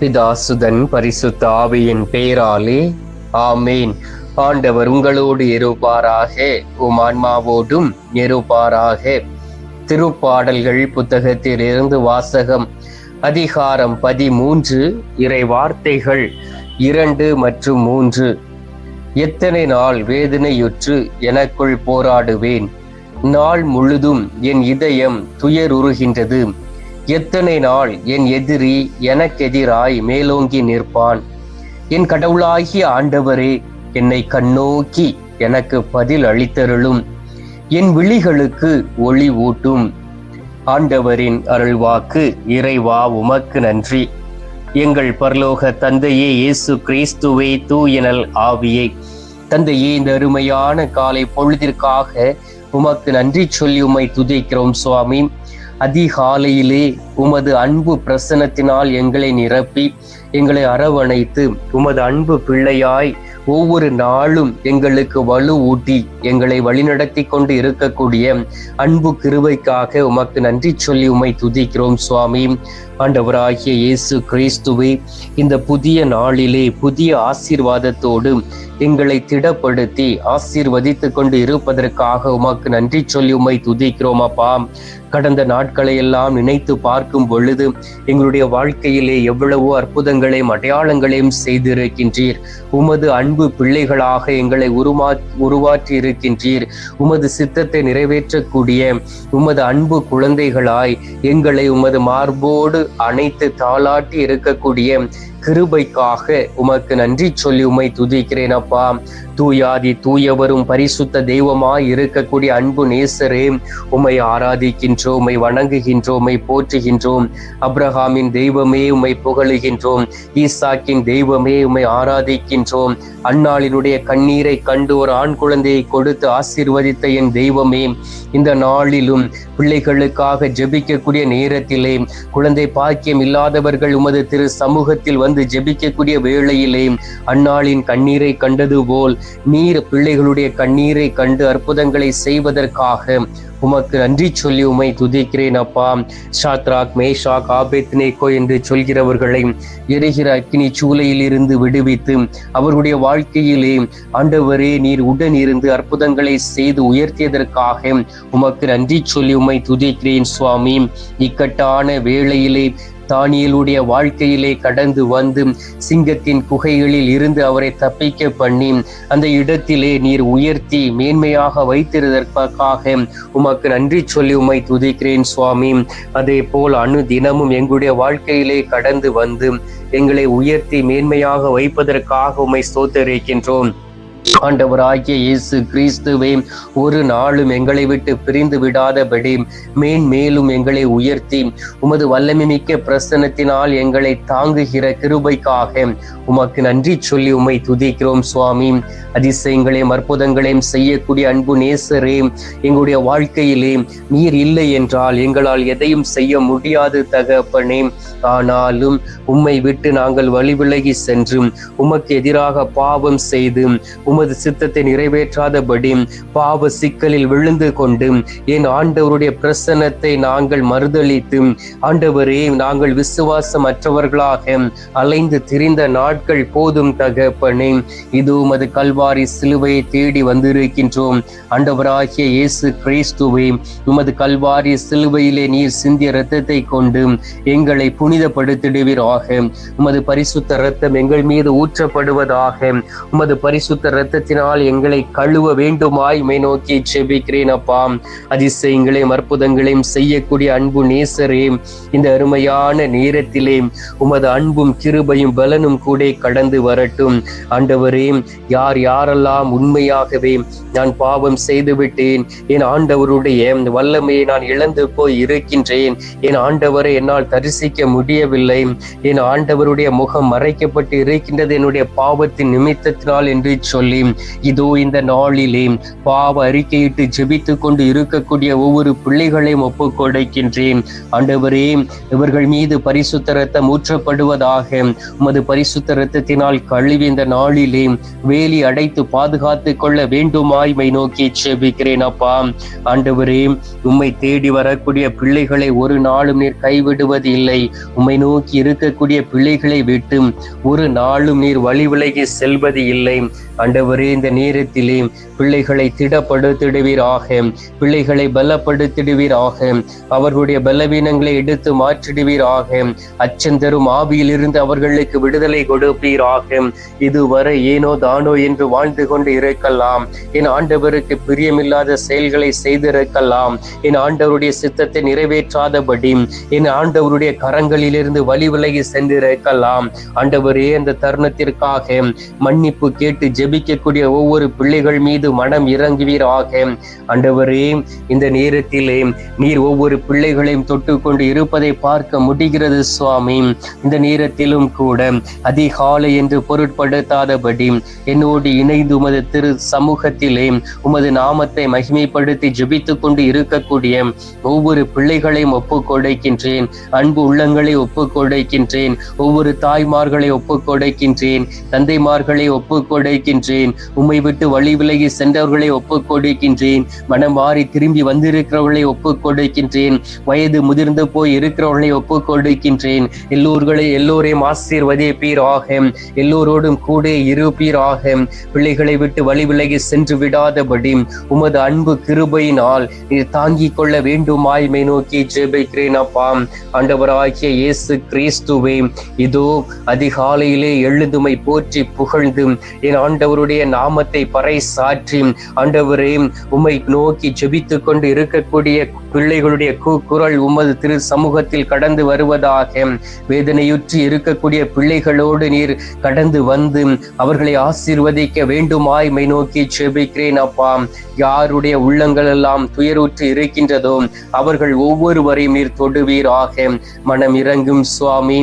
பிதாசுதன் பரிசுத்த ஆவியின் பெயராலே ஆமேன். ஆண்டவர் உங்களோடு இருப்பாராக உம் ஆன்மாவோடும் இருப்பாராக. திருப்பாடல்கள் புத்தகத்திலிருந்து வாசகம் அதிகாரம் பதிமூன்று இறை வார்த்தைகள் இரண்டு மற்றும் மூன்று. எத்தனை நாள் வேதனையுற்று எனக்குள் போராடுவேன். நாள் முழுதும் என் இதயம் துயருறுகின்றது. எத்தனை நாள் என் எதிரி எனக்கெதிராய் மேலோங்கி நிற்பான்? என் கடவுளாகிய ஆண்டவரே என்னை கண்ணோக்கி எனக்கு பதில் அளித்தருளும். என் விழிகளுக்கு ஒளி ஊட்டும். ஆண்டவரின் அருள்வாக்கு இறைவா உமக்கு நன்றி. எங்கள் பரலோக தந்தையே இயேசு கிறிஸ்துவே தூயனல் ஆவியே. தந்தையே இந்த அருமையான காலை பொழுதிற்காக உமக்கு நன்றி சொல்லி உம்மை துதிக்கிறோம் சுவாமி. அதிகாலையிலே உமது அன்பு பிரசனத்தினால் எங்களை நிரப்பி எங்களை அரவணைத்து உமது அன்பு பிள்ளையாய் ஒவ்வொரு நாளும் எங்களுக்கு வலு ஊட்டி எங்களை வழிநடத்தி கொண்டு இருக்கக்கூடிய அன்பு கிருவைக்காக உமக்கு நன்றி சொல்லி உம்மை துதிக்கிறோம் சுவாமி. ஆண்டவராகிய இயேசு கிறிஸ்துவே இந்த புதிய நாளிலே புதிய ஆசீர்வாதத்தோடு எங்களை திடப்படுத்தி ஆசீர்வதித்து கொண்டு இருப்பதற்காக உமக்கு நன்றி சொல்லி உமை துதிக்கிறோம் அப்பா. கடந்த நாட்களை எல்லாம் நினைத்து பார்க்கும் பொழுது எங்களுடைய வாழ்க்கையிலே எவ்வளவோ அற்புதங்களையும் அடையாளங்களையும் செய்திருக்கின்றீர். உமது அன்பு பிள்ளைகளாக எங்களை உருமா உருவாற்றி இருக்கின்றீர் உமது சித்தத்தை நிறைவேற்றக்கூடிய உமது அன்பு குழந்தைகளாய் எங்களை உமது மார்போடு அனைத்து தாளாட்டி இருக்கக்கூடிய கிருபைக்காக உமக்கு நன்றி சொல்லி உம்மை துதிக்கிறேன் அப்பா. தூயாதி தூயவரும் பரிசுத்த தெய்வமாய் இருக்கக்கூடிய அன்பு நேசரே உமை ஆராதிக்கின்றோம் உம்மை வணங்குகின்றோம் உமை போற்றுகின்றோம். அப்ரஹாமின் தெய்வமே உமை புகழுகின்றோம். ஈசாக்கின் தெய்வமே உம்மை ஆராதிக்கின்றோம். அந்நாளினுடைய கண்ணீரை கண்டு ஒரு ஆண் குழந்தையை கொடுத்து ஆசீர்வதித்த என் தெய்வமே இந்த நாளிலும் பிள்ளைகளுக்காக ஜெபிக்கக்கூடிய நேரத்திலே குழந்தை பாக்கியம் இல்லாதவர்கள் உமது திரு சமூகத்தில் வந்து ஜெபிக்கக்கூடிய வேளையிலே அன்னாளின் கண்ணீரை கண்டது போல் நீர் பிள்ளைகளுடைய கண்ணீரை கண்டு அற்புதங்களை செய்வதற்காக உமக்கு நன்றி சொல்லி உமை துதிக்கிறேன் அப்பா. ஷாத்ராக் மேஷாக் ஆபேத்னேகோ என்று சொல்கிறவர்களை எரிகிற அக்னி சூளையில் இருந்து விடுவித்து அவர்களுடைய வாழ்க்கையிலே ஆண்டவரே நீர் உடன் இருந்து அற்புதங்களை செய்து உயர்த்தியதற்காக உமக்கு நன்றி சொல்லி உமை துதிக்கிறேன் சுவாமி. இக்கட்டான வேளையிலே தானியலுடைய வாழ்க்கையிலே கடந்து வந்து சிங்கத்தின் குகைகளில் இருந்து அவரை தப்பிக்க பண்ணி அந்த இடத்திலே நீர் உயர்த்தி மேன்மையாக வைத்திருதற்காக உமக்கு நன்றி சொல்லி உம்மை துதிக்கிறேன் சுவாமி. அதே போல் அணு தினமும் எங்களுடைய வாழ்க்கையிலே கடந்து வந்து எங்களை உயர்த்தி மேன்மையாக வைப்பதற்காக உம்மை ஸ்தோத்தரிக்கின்றோம். ஆண்டவராகிய இயேசு கிறிஸ்துவே ஒரு நாளும் எங்களை விட்டு பிரிந்து விடாதபடி மேன்மேலும் எங்களை உயர்த்தி உமது வல்லமை மிக்க பிரசனத்தினால் எங்களை தாங்குகிற கிருபைக்காக உமக்கு நன்றி சொல்லி உமை துதிக்கிறோம் சுவாமி. அதிசயங்களையும் அற்புதங்களையும் செய்யக்கூடிய அன்பு நேசரே எங்களுடைய வாழ்க்கையிலே நீர் இல்லை என்றால் எங்களால் எதையும் செய்ய முடியாது தகப்பனே. ஆனாலும் உம்மை விட்டு நாங்கள் வழிவிலகி சென்று உமக்கு எதிராக பாவம் செய்து உம் உமது சித்தத்தை நிறைவேற்றாதபடி பாவ சிக்கலில் விழுந்து கொண்டு என் ஆண்டவருடைய பிரசன்னத்தை நாங்கள் மறுதளித்து ஆண்டவரே நாங்கள் விசுவாசமற்றவர்களாக அலைந்து திரிந்த நாட்கள் போதும் தகப்பனே இது உமது கல்வாரி சிலுவையை தேடி வந்திருக்கின்றோம். ஆண்டவராகிய இயேசு கிறிஸ்துவே உமது கல்வாரி சிலுவையிலே நீர் சிந்திய இரத்தத்தை கொண்டு எங்களை புனிதப்படுத்திடுவீராக. உமது பரிசுத்த இரத்தம் எங்கள் மீது ஊற்றப்படுவதாக உமது பரிசுத்த இரத்தத்தினால் எங்களை கழுவ வேண்டுமாய் மை நோக்கி செபிக்கிறேன் அப்பா. அதிசயங்களையும் அற்புதங்களையும் செய்யக்கூடிய அன்பு நேசரே இந்த அருமையான நேரத்திலே உமது அன்பும் கிருபையும் பலனும் கூட கடந்து வரட்டும். ஆண்டவரே யார் யாரெல்லாம் உண்மையாகவே நான் பாவம் செய்துவிட்டேன் என் ஆண்டவருடைய வல்லமையை நான் இழந்து போய் இருக்கின்றேன் என் ஆண்டவரை என்னால் தரிசிக்க முடியவில்லை என் ஆண்டவருடைய முகம் மறைக்கப்பட்டு இருக்கின்றது என்னுடைய பாவத்தின் நிமித்தத்தினால் என்று சொல்லி சொல்லி இதோ இந்த நாளிலே பாவ அறிக்கையிட்டு ஜெபித்து கொண்டு இருக்கக்கூடிய ஒவ்வொரு பிள்ளைகளையும் ஒப்பு கொடுக்கின்றேன். ஆண்டவரே இவர்கள் மீது பரிசுத்த ரத்தம் ஊற்றப்படுவதாக உமது பரிசுத்த ரத்தத்தினால் கழுவி இந்த நாளிலே வேலி அடைத்து பாதுகாத்து கொள்ள வேண்டுமாய் மை நோக்கி செபிக்கிறேன் அப்பா. ஆண்டவரே உம்மை தேடி வரக்கூடிய பிள்ளைகளை ஒரு நாளும் நீர் கைவிடுவது இல்லை. உம்மை நோக்கி இருக்கக்கூடிய பிள்ளைகளை விட்டு ஒரு நாளும் நீர் வழி விலகி செல்வது இல்லை. ஆண்டவரே இந்த நேரத்திலே பிள்ளைகளை திடப்படுத்திடுவீராக. பிள்ளைகளை பலப்படுத்திடுவீராக. அவர்களுடைய பலவீனங்களை எடுத்து மாற்றிடுவீராக. அச்சந்தரும் ஆவியிலிருந்து அவர்களுக்கு விடுதலை கொடுப்பீராக. இதுவரை ஏனோ தானோ என்று வாழ்ந்து கொண்டு இருக்கலாம். என் ஆண்டவருக்கு பிரியமில்லாத செயல்களை செய்திருக்கலாம். என் ஆண்டவருடைய சித்தத்தை நிறைவேற்றாதபடி என் ஆண்டவருடைய கரங்களிலிருந்து வழி விலகி சென்றிருக்கலாம். ஆண்டவரே அந்த தருணத்திற்காக மன்னிப்பு கேட்டு ஜெபிக்க ஜெபிக்கக்கூடிய ஒவ்வொரு பிள்ளைகள் மீது மனம் இறங்குவீராக. ஆண்டவரே இந்த நேரத்திலே நீர் ஒவ்வொரு பிள்ளைகளையும் தொட்டு கொண்டு இருப்பதை பார்க்க முடிகிறது சுவாமி. இந்த நேரத்திலும் கூட அதிகாலை என்று பொருட்படுத்தாதபடி என்னோடு இணைந்து உமது திரு சமூகத்திலே உமது நாமத்தை மகிமைப்படுத்தி ஜெபித்துக் கொண்டு இருக்கக்கூடிய ஒவ்வொரு பிள்ளைகளையும் ஒப்புக்கொடைக்கின்றேன். அன்பு உள்ளங்களை ஒப்புக்கொடைக்கின்றேன். ஒவ்வொரு தாய்மார்களை ஒப்புக்கொடைக்கின்றேன். தந்தைமார்களை ஒப்புக்கொடைக்கின்றேன். கொடுக்கின்றேன் உம்மை விட்டு வழி விலகி சென்றவர்களை ஒப்புக் கொடுக்கின்றேன். மனம் மாறி திரும்பி வந்திருக்கிறவர்களை ஒப்புக் கொடுக்கின்றேன். வயது முதிர்ந்து போய் இருக்கிறவர்களை ஒப்புக் கொடுக்கின்றேன். எல்லோர்களை எல்லோரையும் ஆசீர்வதிப்பீராக. எல்லோரோடும் கூட இருப்பீர் ஆகும் பிள்ளைகளை விட்டு வழி விலகி சென்று விடாதபடி உமது அன்பு கிருபையினால் நீர் தாங்கிக் கொள்ள வேண்டுமாய் மை நோக்கி ஜெபிக்கிறேன் அப்பா. ஆண்டவராகிய இயேசு கிறிஸ்துவே இதோ அதிகாலையிலே எழுதுமை போற்றி புகழ்ந்து என் ஆண்டவருடைய உம்முடைய நாமத்தை பறைசாற்றி ஆண்டவரே உம்மை நோக்கி ஜெபித்து கொண்டு இருக்கக்கூடிய பிள்ளைகளுடைய குரல் உமது திரு சமூகத்தில் கடந்து வருவதாக. வேதனையுற்றி இருக்கக்கூடிய பிள்ளைகளோடு நீர் கடந்து வந்து அவர்களை ஆசீர்வதிக்க வேண்டுமாய் மை நோக்கி செபிக்கிறேன் அப்பா. யாருடைய உள்ளங்கள் எல்லாம் துயருற்று இருக்கின்றதோ அவர்கள் ஒவ்வொருவரையும் நீர் தொடுவீராக. மனம் இறங்கும் சுவாமி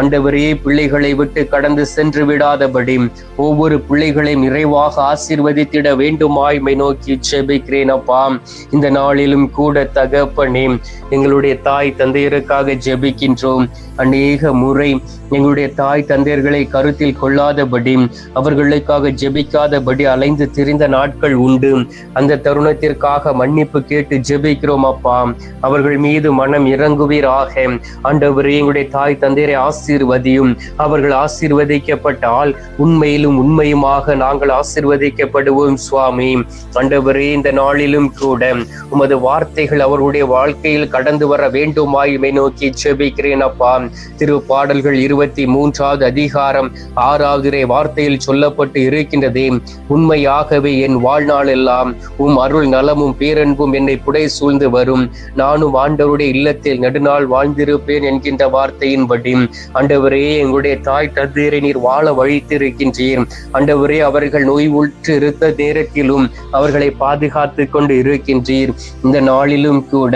ஆண்டவரே பிள்ளைகளை விட்டு கடந்து சென்று விடாதபடி ஒவ்வொரு பிள்ளைகளையும் நிறைவாக ஆசீர்வதித்திட வேண்டுமாய் நோக்கி ஜெபிக்கிறேன் அப்பா. இந்த நாளிலும் கூட தகப்பனே எங்களுடைய தாய் தந்தையருக்காக ஜெபிக்கின்றோம். அநேக முறை எங்களுடைய தாய் தந்தையர்களை கருத்தில் கொள்ளாதபடி அவர்களுக்காக ஜெபிக்காதபடி அலைந்து திரிந்த நாட்கள் உண்டு. அந்த தருணத்திற்காக மன்னிப்பு கேட்டு ஜெபிக்கிறோம் அப்பா. அவர்கள் மீது மனம் இறங்குவீராக. ஆண்டவரே எங்களுடைய தாய் தந்தையரை ஆசீர்வதியும். அவர்கள் ஆசீர்வதிக்கப்பட்டால் உண்மையிலும் உண்மையுமாக நாங்கள் நாங்கள் ஆசிர்வதிக்கப்படுவோம் சுவாமி. ஆண்டவரே இந்த நாளிலும் கூட உமது வார்த்தைகள் அவர்களுடைய வாழ்க்கையில் கடந்து வர வேண்டுமாயுமே நோக்கி செபிக்கிறேன் அப்பா. திரு பாடல்கள் இருபத்தி மூன்றாவது அதிகாரம் ஆறாவது வார்த்தையில் சொல்லப்பட்டு இருக்கின்றது. உண்மையாகவே என் வாழ்நாள் எல்லாம் உம் அருள் நலமும் பேரன்பும் என்னை புடை சூழ்ந்து வரும். நானும் ஆண்டவருடைய இல்லத்தில் நெடுநாள் வாழ்ந்திருப்பேன் என்கின்ற வார்த்தையின்படி. ஆண்டவரே எங்களுடைய தாய் தந்தையரை நீர் வாழ வழித்திருக்கின்றீர். ஆண்டவரே அவர்கள் நோய் உற்று நேரத்திலும் அவர்களை பாதுகாத்து கொண்டு இருக்கின்றீர். இந்த நாளிலும் கூட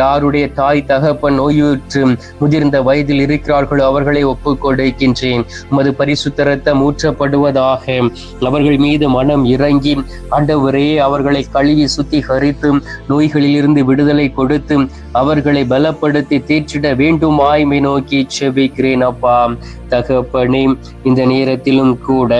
யாருடைய தாய் தகப்பன் நோயுற்று முதிர்ந்த வயதில் இருக்கிறார்களோ அவர்களை ஒப்புக் கொடுக்கின்றேன். உமது பரிசுத்த ரத்தம் ஊற்றப்படுவதாக அவர்கள் மீது மனம் இறங்கி ஆண்டவரே அவர்களை கழுவி சுத்திகரித்து நோய்களிலிருந்து விடுதலை கொடுத்து அவர்களை பலப்படுத்தி தீர்ச்சிட வேண்டும் ஆய்மை நோக்கி செபிக்கிறேன் அப்பா. தகப்பனே இந்த நேரத்திலும் கூட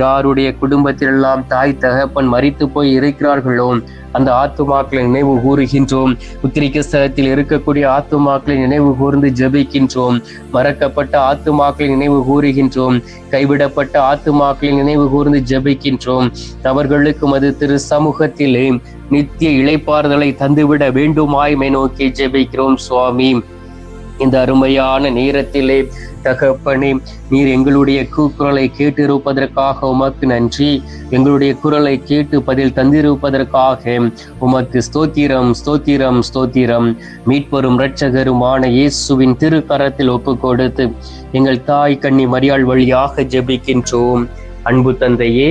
யாருடைய நம்முடைய குடும்பத்திலெல்லாம் தாய் தகப்பன் மறித்து போய் இருக்கிறார்களோ அந்த ஆத்துமாக்களை நினைவு கூறுகின்றோம். உத்திரிக்கஸ்தகத்தில் இருக்கக்கூடிய ஆத்துமாக்களை நினைவு கூர்ந்து ஜபிக்கின்றோம். மறக்கப்பட்ட ஆத்துமாக்களை நினைவு கூறுகின்றோம். கைவிடப்பட்ட ஆத்துமாக்களை நினைவு கூர்ந்து ஜபிக்கின்றோம். அவர்களுக்கும் அது திரு சமூகத்திலே நித்திய இழைப்பாறுதலை தந்துவிட வேண்டுமாய்மை நோக்கி ஜெபிக்கிறோம் சுவாமி. இந்த அருமையான நேரத்திலே தகப்பனே நீர் எங்களுடைய கூக்குரலை கேட்டிருப்பதற்காக உமக்கு நன்றி. எங்களுடைய குரலை கேட்டு பதில் தந்திருப்பதற்காக உமக்கு ஸ்தோத்திரம் ஸ்தோத்திரம் ஸ்தோத்திரம். மீட்பெரும் இரட்சகருமான இயேசுவின் திருக்கரத்தில் ஒப்பு கொடுத்து எங்கள் தாய் கண்ணி மரியாள் வழியாக ஜெபிக்கின்றோம். அன்பு தந்தையே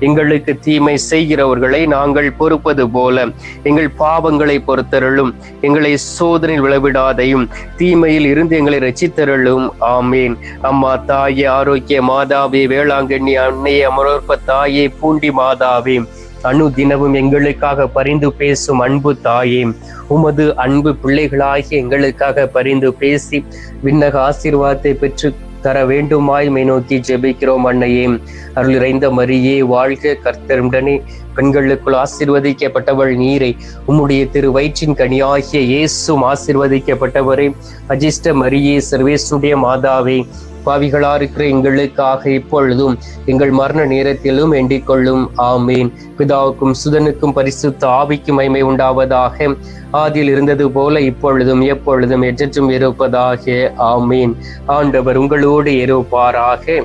எங்களுக்கு தீமை செய்கிறவர்களை நாங்கள் பொறுப்பது போல. எங்கள் பாவங்களை பொறுத்தருளும். எங்களை சோதனையில் விளைவிடாதையும். தீமையில் இருந்து எங்களை ரசித்தருளும் ஆமீன். அம்மா தாயே ஆரோக்கிய மாதாவே வேளாங்கண்ணி அன்னையே அமரோற்ப தாயே பூண்டி மாதாவே. அணு தினமும் எங்களுக்காக பரிந்து பேசும் அன்பு தாயே. உமது அன்பு பிள்ளைகளாகி எங்களுக்காக பரிந்து பேசி விண்ணக ஆசீர்வாதத்தை பெற்று தர வேண்டுமாய் மை நோக்கி ஜெபிக்கிறோம் அன்னையே. அருள் இறைந்த மரியே வாழ்க கர்த்தருடனே பெண்களுக்குள் ஆசிர்வதிக்கப்பட்டவள் நீரை. உம்முடைய திரு வயிற்றின் கனியாகிய இயேசும் ஆசிர்வதிக்கப்பட்டவரே. அஜிஷ்ட மரியே சர்வேசுடைய மாதாவே பாவிகளா இருக்கிற எங்களுக்காக இப்பொழுதும் எங்கள் மரண நேரத்திலும் எண்டிக் கொள்ளும். ஆமீன். பிதாவுக்கும் சுதனுக்கும் பரிசுத்த ஆவிக்கும் மைமை உண்டாவதாக. ஆதியில் இருந்தது போல இப்பொழுதும் எப்பொழுதும் எச்சற்றும் இருப்பதாக. ஆமீன். ஆண்டவர் உங்களோடு இருப்பாராக.